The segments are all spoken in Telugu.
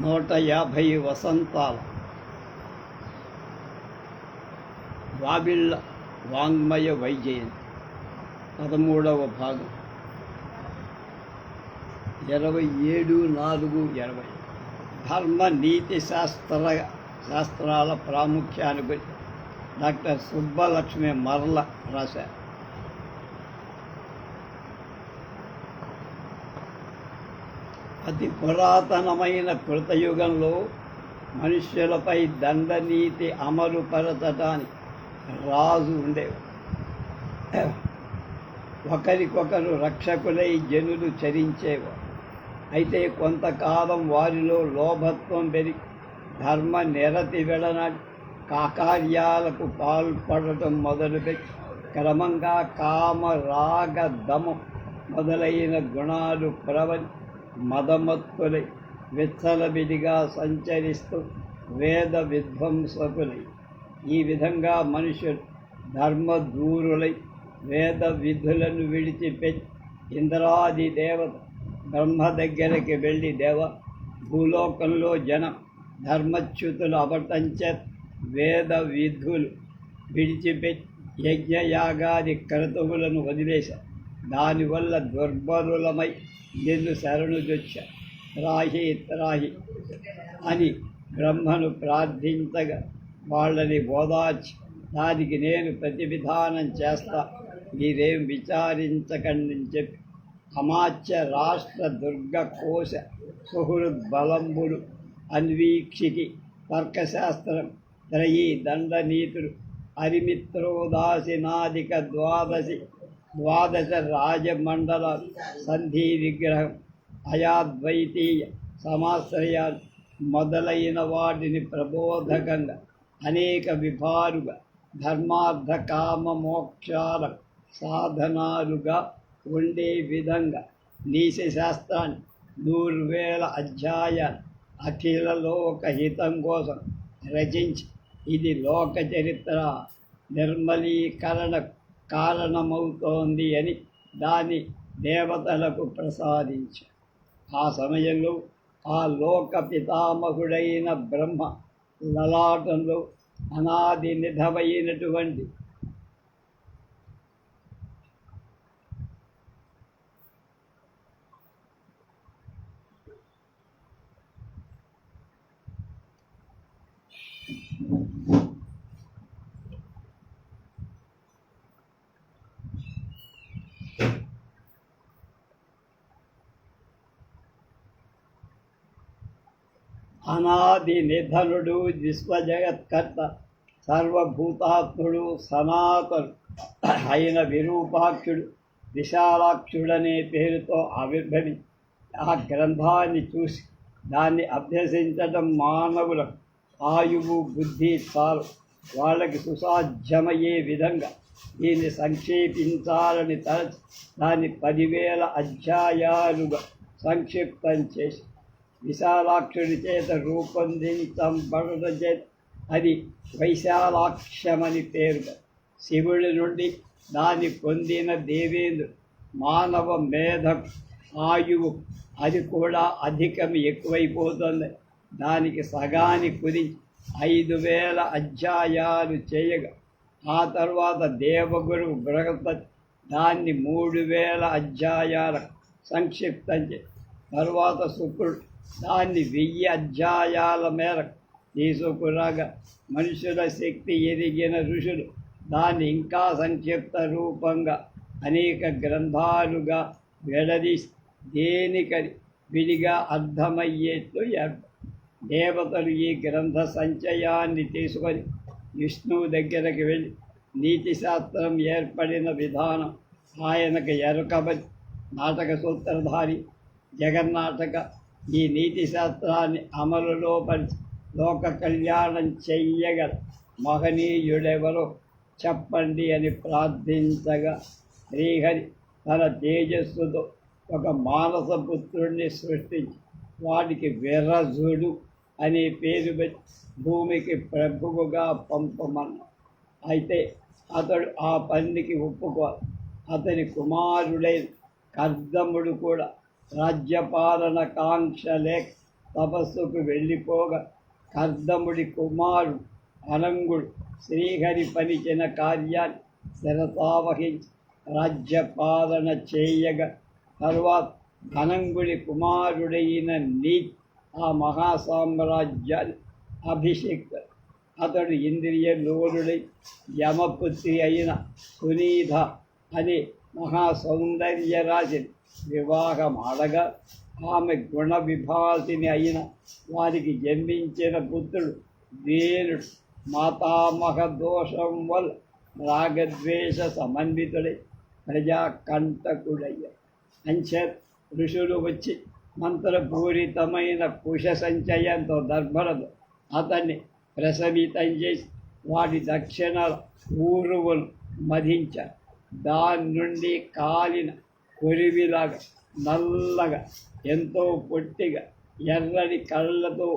నూట యాభై వసంతాల వాబిళ్ళ వాంగ్మయ వైజయంతి పదమూడవ భాగం. ఇరవై ఏడు నాలుగు ఇరవై. ధర్మ నీతి శాస్త్ర శాస్త్రాల ప్రాముఖ్యాన్ని గురించి డాక్టర్ సుబ్బలక్ష్మి మరల రాశారు. అతి పురాతనమైన కృతయుగంలో మనుష్యులపై దండనీతి అమలుపరచటానికి రాజు ఉండేవాడు. ఒకరికొకరు రక్షకులై జనులు చరించేవారు. అయితే కొంతకాలం వారిలో లోభత్వం పెరిగి ధర్మ నిరతి వెడనాడి కాకార్యాలకు పాల్పడటం మొదలుపెట్టి క్రమంగా కామ రాగ దమం మొదలైన గుణాలు ప్రవలి మదమత్తులై విచ్చలవిడిగా సంచరిస్తూ వేద విధ్వంసకులై ఈ విధంగా మనుషులు ధర్మదూరులై వేద విధులను విడిచిపెట్టి ఇంద్రాది దేవత బ్రహ్మ దగ్గరికి వెళ్ళి దేవ భూలోకంలో జనం ధర్మచ్యుతులు అవటంచే వేద విధులు విడిచిపెట్టి యజ్ఞయాగాది క్రతువులను వదిలేశారు. దానివల్ల దుర్బలులమై నిన్ను శరణుజొచ్చా. రాహి త్రాహి అని బ్రహ్మను ప్రార్థించగా వాళ్ళని ఓదార్చి దానికి నేను ప్రతివిధానం చేస్తా మీరేం విచారించకండి అని చెప్పి అమాత్య రాష్ట్ర దుర్గ కోశ సుహృద్బలంబులు అన్వీక్షికి తర్కశాస్త్రం త్రయీ దండనీతులు హరిమిత్రోదాసినాదిక ద్వాదశి ద్వాదశ రాజమండల సంధి విగ్రహం. అయాద్వైతీయ సమాశ్రయ మొదలైన వాటిని ప్రబోధకంగా అనేక విభాలుగా ధర్మార్థ కామ మోక్షాల సాధనాలుగా ఉండే విధంగా నీశశాస్త్రాన్ని శాస్త్రాన్ని అధ్యాయాలు అఖిల లోక హితం కోసం రచించి ఇది లోక చరిత్ర నిర్మలీకరణ కారణమవుతోంది అని దాని దేవతలకు ప్రసాదించు ఆ సమయంలో ఆ లోక పితామహుడైన బ్రహ్మ లలాటంలో అనాది నిధమైనటువంటి అనాది నిధనుడు విశ్వజగత్కర్త సర్వభూతాత్ముడు సనాతను అయిన విరూపాక్షుడు విశాలాక్షుడనే పేరుతో ఆవిర్భవి. ఆ గ్రంథాన్ని చూసి దాన్ని అభ్యసించడం మానవులకు ఆయువు బుద్ధి చాలు. వాళ్ళకి సుసాధ్యమయ్యే విధంగా దీన్ని సంక్షేపించాలని తలచి దాన్ని పదివేల అధ్యాయాలుగా సంక్షిప్తం చేసి విశాలాక్షుడి చేత రూపొందించబడుట అది వైశాలాక్షమని పేరు శివుడి నుండి దాన్ని పొందిన దేవేంద్రుడు మానవ మేధ ఆయువు అది కూడా అధికం ఎక్కువైపోతుంది. దానికి సగాని కుదించి ఐదు వేల అధ్యాయాలు చేయగా ఆ తర్వాత దేవగురు బృహస్పతి దాన్ని మూడు వేల అధ్యాయాల సంక్షిప్తం చే తర్వాత శుక్రుడు దాన్ని వెయ్యి అధ్యాయాల మేరకు తీసుకురాగా మనుషుల శక్తి ఎదిగిన ఋషులు దాన్ని ఇంకా సంక్షిప్త రూపంగా అనేక గ్రంథాలుగా వెడది దేనికది విడిగా అర్థమయ్యేట్లు దేవతలు ఈ గ్రంథ సంచయాన్ని తీసుకొని విష్ణువు దగ్గరకు వెళ్ళి నీతి శాస్త్రం ఏర్పడిన విధానం ఆయనకు ఎరకబడి నాటక సూత్రధారి జగన్నాటక ఈ నీతి శాస్త్రాన్ని అమలులో పరిచి లోక కళ్యాణం చెయ్యగల మహనీయుడెవరో చెప్పండి అని ప్రార్థించగా శ్రీహరి తన తేజస్సుతో ఒక మానస పుత్రుణ్ణి సృష్టించి వాడికి విరజుడు అనే పేరు పెట్టి భూమికి ప్రభువుగా పంపమన్నా. అయితే అతడు ఆ పనికి ఒప్పుకోవాలి. అతని కుమారుడైన కర్దముడు కూడా రాజ్యపాలన కాంక్ష లేక తపస్సుకు వెళ్ళిపోగా కర్దముడి కుమారుడు అనంగుడు శ్రీహరి పలికిన కార్యాన్ని శిరసావహించి రాజ్యపాలన చేయగా తరువాత అనంగుడి కుమారుడైన నీ ఆ మహాసామ్రాజ్యాన్ని అభిషేక్ అతడు ఇంద్రియ లోలుడై యమపుత్రి అయిన సునీధ అనే మహాసౌందర్య రాశిని వివాహమాడగా ఆమె గుణ విభాసిని అయిన వారికి జన్మించిన పుత్రుడు వీరుడు. మాతామహ దోషం వల్ల రాగద్వేష సమన్వితుడై ప్రజాకంటకుడయ్య అంచేత్ ఋషులు వచ్చి మంత్రపూరితమైన కుశ సంచయంతో దర్భరదు అతన్ని ప్రసవితం చేసి వాటి దక్షిణ ఊరువులు మధించారు. దాని నుండి కాలిన కొరివిలాగా నల్లగా ఎంతో పొట్టిగా ఎర్రని కళ్ళతో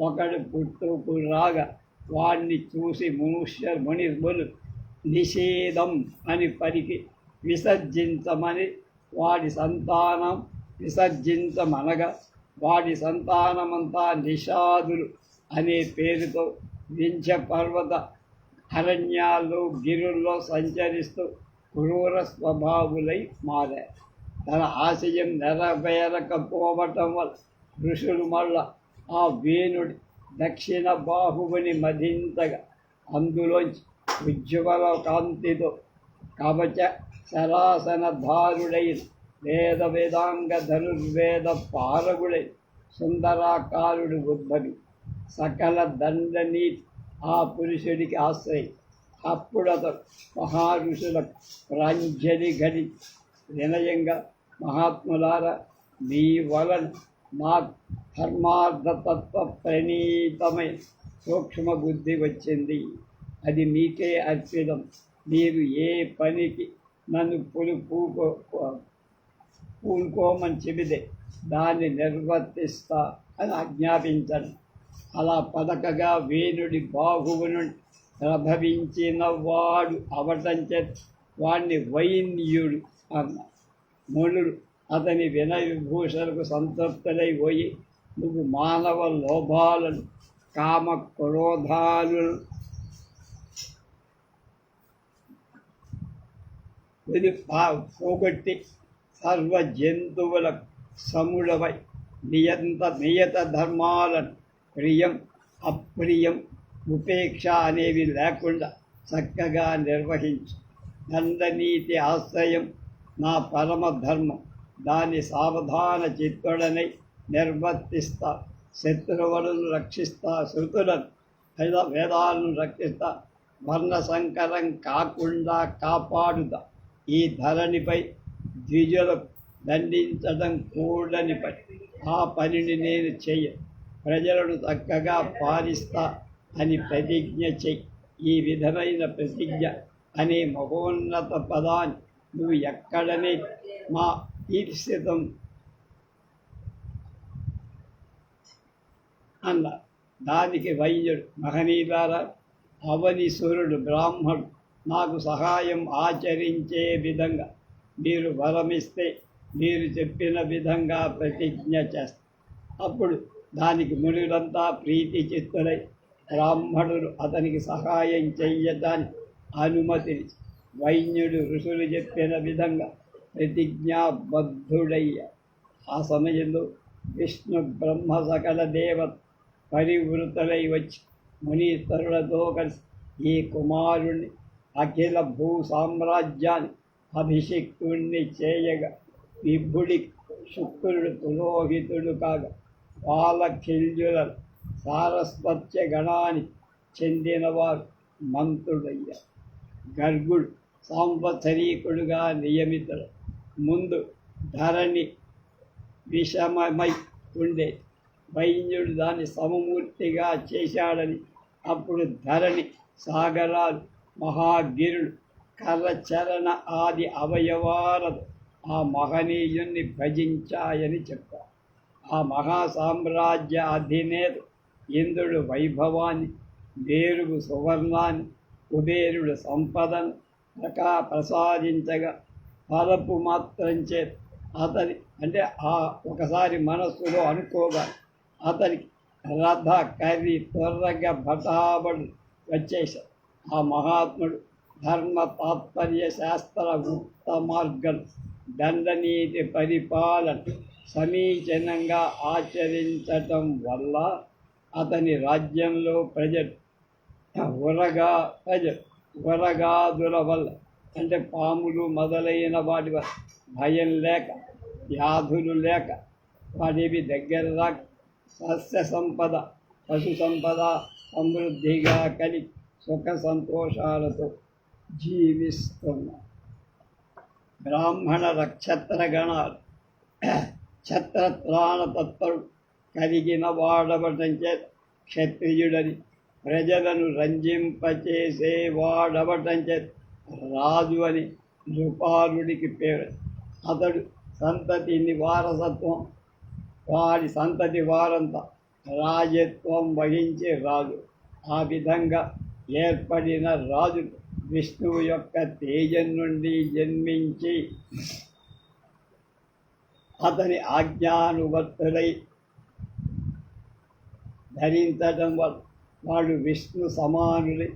ఒకడు పుట్టుకు రాగా వాడిని చూసి మనుష్య మునిర్ములు నిషేధం అని పలికి విసర్జించమని వాడి సంతానం విసర్జించమనగా వాడి సంతానమంతా నిషాదులు అనే పేరుతో వింఛ పర్వత అరణ్యాల్లో గిరుల్లో సంచరిస్తూ క్రూర స్వభావులై మారారు. తన ఆశయం నెరవేరకపోవటం వల్ల ఋషులు మళ్ళా ఆ వేణుడి దక్షిణ బాహువుని మధింతగా అందులోంచి ఉజ్వల కాంతితో కవచ సరాసనధారుడైన వేద వేదాంగ ధనుర్వేద పారగుడై సుందరాకారుడు ఉద్భవి. సకల దండనీతి ఆ పురుషుడికి ఆశ్రయి. అప్పుడు మహారుషులకు ప్రాంజలి గడి వినయంగా మహాత్ములారా మీ వలన మా ధర్మార్థతత్వ ప్రణీతమై సూక్ష్మ బుద్ధి వచ్చింది. అది మీకే అర్పితం. మీరు ఏ పనికి నన్ను పులు పూకో పూనుకోమని చెబితే దాన్ని నిర్వర్తిస్తా అని ఆజ్ఞాపించండి అలా పదకగా వేణుడి బాహువు నుండి ప్రభవించిన వాడు అవటం చేత వాణ్ణి వైన్యుడు అన్నారు మునుడు అతని వినయ విభూషణకు సంతృప్తులై పోయి నువ్వు మానవ లోభాలను కామ క్రోధాలను ఇది పోగొట్టి సర్వ జంతువుల సముడవై నియంత నియత ధర్మాలను ప్రియం అప్రియం ఉపేక్ష అనేవి లేకుండా చక్కగా నిర్వహించు. దండనీతి ఆశ్రయం నా పరమ ధర్మం దాన్ని సావధాన చిత్తుడనై నిర్వర్తిస్తా శత్రువులను రక్షిస్తా శృతులను వేద వేదాలను రక్షిస్తా వర్ణ సంకరం కాకుండా కాపాడుతా. ఈ ధరణిపై ద్విజులకు దండించడం కూడని పని. ఆ పనిని నేను చెయ్య ప్రజలను చక్కగా పాలిస్తా అని ప్రతిజ్ఞ చెయ్యి. ఈ విధమైన ప్రతిజ్ఞ అనే మహోన్నత పదాన్ని నువ్వు ఎక్కడనే మా ఈప్సితం అన్న దానికి వైద్యుడు మహనీయులారా అవనీశ్వరుడు బ్రాహ్మడు నాకు సహాయం ఆచరించే విధంగా మీరు వరమిస్తే మీరు చెప్పిన విధంగా ప్రతిజ్ఞ చేస్తారు అప్పుడు దానికి మునులంతా ప్రీతి చిత్తులై బ్రాహ్మణులు అతనికి సహాయం చెయ్యటానికి అనుమతిని వైన్యుడు ఋషులు చెప్పిన విధంగా ప్రతిజ్ఞాబద్ధుడయ్య. ఆ సమయంలో విష్ణు బ్రహ్మ సకల దేవత పరివృతులై వచ్చి మునీశ్వరులతో కలిసి ఈ కుమారుణ్ణి అఖిల భూ సామ్రాజ్యాన్ని అభిషిక్తుణ్ణి చేయగా విభుడి శుక్రుడు పురోహితుడు కాగా బాలఖిల్యుల సారస్వత్య గణానికి చెందినవారు మంత్రుడయ్యారు గర్గుడు సాంవత్సరీకుడుగా నియమితుడు ముందు ధరణి విషమమై ఉండే వైద్యుడు దాన్ని సమమూర్తిగా చేశాడని. అప్పుడు ధరణి సాగరాలు మహాగిరుడు కరచరణ ఆది అవయవాలతో ఆ మహనీయుణ్ణి భజించాయని చెప్పారు. ఆ మహాసామ్రాజ్య అధినేత ఇంద్రుడు వైభవాన్ని మేరుగు సువర్ణాన్ని కుబేరుడు సంపదను ప్రకా ప్రసాదించగా ఫలపు మాత్రం చే అతని అంటే ఆ ఒకసారి మనస్సులో అనుకోగా అతనికి రథ కర్రి త్వరగా భటాబడు వచ్చేశారు ఆ మహాత్ముడు ధర్మ తాత్పర్య శాస్త్ర గుప్త మార్గం దండనీతి పరిపాలన సమీచీనంగా ఆచరించటం వల్ల అతని రాజ్యంలో ప్రజలు ఉరగా ప్రజలు వరగాదుల వల్ల అంటే పాములు మొదలైన వాటి భయం లేక వ్యాధులు లేక వాటివి దగ్గర రాక సస్య సంపద పశు సంపద సమృద్ధిగా కలిగి సుఖ సంతోషాలతో జీవిస్తున్నారు బ్రాహ్మణ నక్షత్ర గణాలు ఛత్రత్రాణ తత్పరుడు కలిగిన వాడవటం చేత క్షత్రియుడని ప్రజలను రంజింపచేసే వాడవటం రాజు అని నృపాలుడికి పేరు. అతడు సంతతిని వారసత్వం వారి సంతతి వారంతా రాజత్వం వహించే రాజు. ఆ విధంగా ఏర్పడిన రాజు విష్ణువు యొక్క తేజం నుండి జన్మించి అతని ఆజ్ఞానువర్తులై ధరించడం వల్ల వాడు విష్ణు సమానులు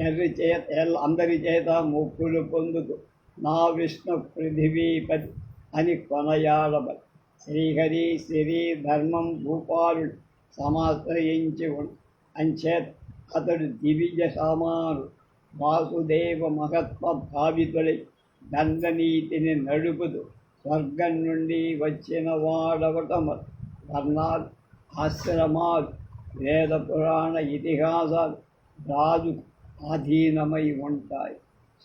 ఎర్రి చేత అందరి చేత ముక్కులు పొందుతూ నా విష్ణు పృథివీపతి అని కొనయాడబడి శ్రీహరి శ్రీ ధర్మం భూపాలుడు సమాశ్రయించి అంచేత అతడు దివిజ సామాను వాసుదేవ మహత్వ భావితుడై దండనీతిని నడుపుతూ స్వర్గం నుండి వచ్చిన వాడవటం వర్ణాలు ఆశ్రమాలు వేద పురాణ ఇతిహాసాలు రాజు ఆధీనమై ఉంటాయి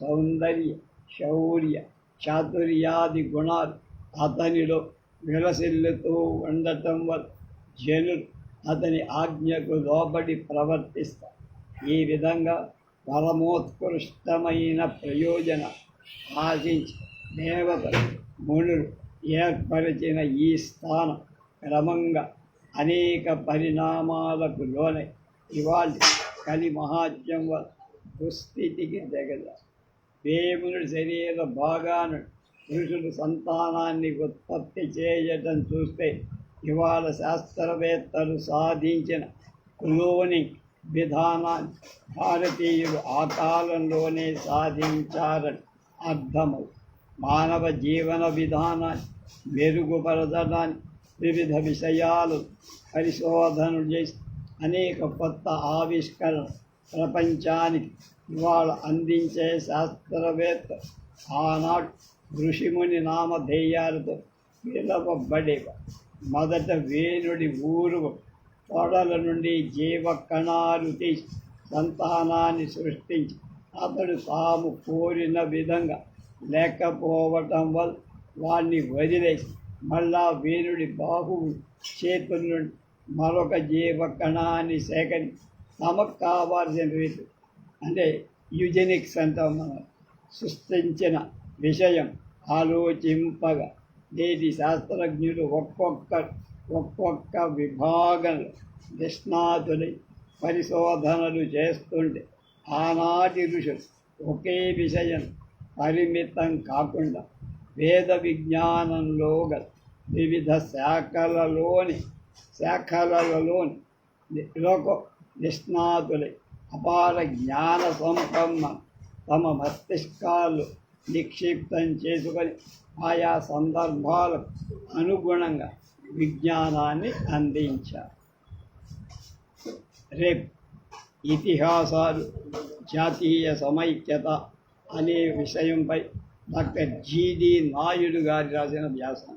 సౌందర్య శౌర్య చాతుర్యాది గుణాలు అతనిలో విలసిల్లుతూ ఉండటం వల్ల జనులు అతని ఆజ్ఞకు లోబడి ప్రవర్తిస్తారు ఈ విధంగా పరమోత్కృష్టమైన ప్రయోజన ఆశించి దేవతలు మునులు ఏర్పరిచిన ఈ స్థానం క్రమంగా అనేక పరిణామాలకు లోనై ఇవాళ కలి మహాత్యం వల్ల దుస్థితికి దిగజ వేమునుడి శరీర భాగాను పురుషుడు సంతానాన్ని ఉత్పత్తి చేయటం చూస్తే ఇవాళ శాస్త్రవేత్తలు సాధించిన క్లోనింగ్ విధానాన్ని భారతీయులు ఆ కాలంలోనే సాధించారని అర్థమవు. మానవ జీవన విధానాన్ని మెరుగుపరచడానికి వివిధ విషయాలు పరిశోధనలు చేసి అనేక కొత్త ఆవిష్కరణ ప్రపంచానికి ఇవాళ అందించే శాస్త్రవేత్త ఆనాడు ఋషిముని నామధేయాలతో పిలవబడే మొదట వేణుడి ఊరు తొడల నుండి జీవ కణాలు తీసి సంతానాన్ని సృష్టించి అతడు తాము కోరిన విధంగా లేకపోవటం వల్ల వాణ్ణి వదిలేసి మళ్ళా వీరుడి బాహువు చేతుల నుండి మరొక జీవ కణాన్ని సేకరి తమకు కావాల్సిన రీతి అంటే యుజెనిక్స్ అంటాం మనం సృష్టించిన విషయం ఆలోచింపగా. నేటి శాస్త్రజ్ఞులు ఒక్కొక్క ఒక్కొక్క విభాగంలో నిష్ణాతులై పరిశోధనలు చేస్తుంటే ఆనాటి ఋషులు ఒకే విషయం పరిమితం కాకుండా వేద విజ్ఞానంలో గల వివిధ శాఖలలోని శాఖలలోని లోక నిష్ణాతులై అపార జ్ఞాన సంపన్న తమ మస్తిష్కాలు నిక్షిప్తం చేసుకొని ఆయా సందర్భాలకు అనుగుణంగా విజ్ఞానాన్ని అందించారు. రేపు ఇతిహాసాలు జాతీయ సమైక్యత అనే విషయంపై డాక్టర్ జీడి నాయుడు గారి రాసిన వ్యాసం.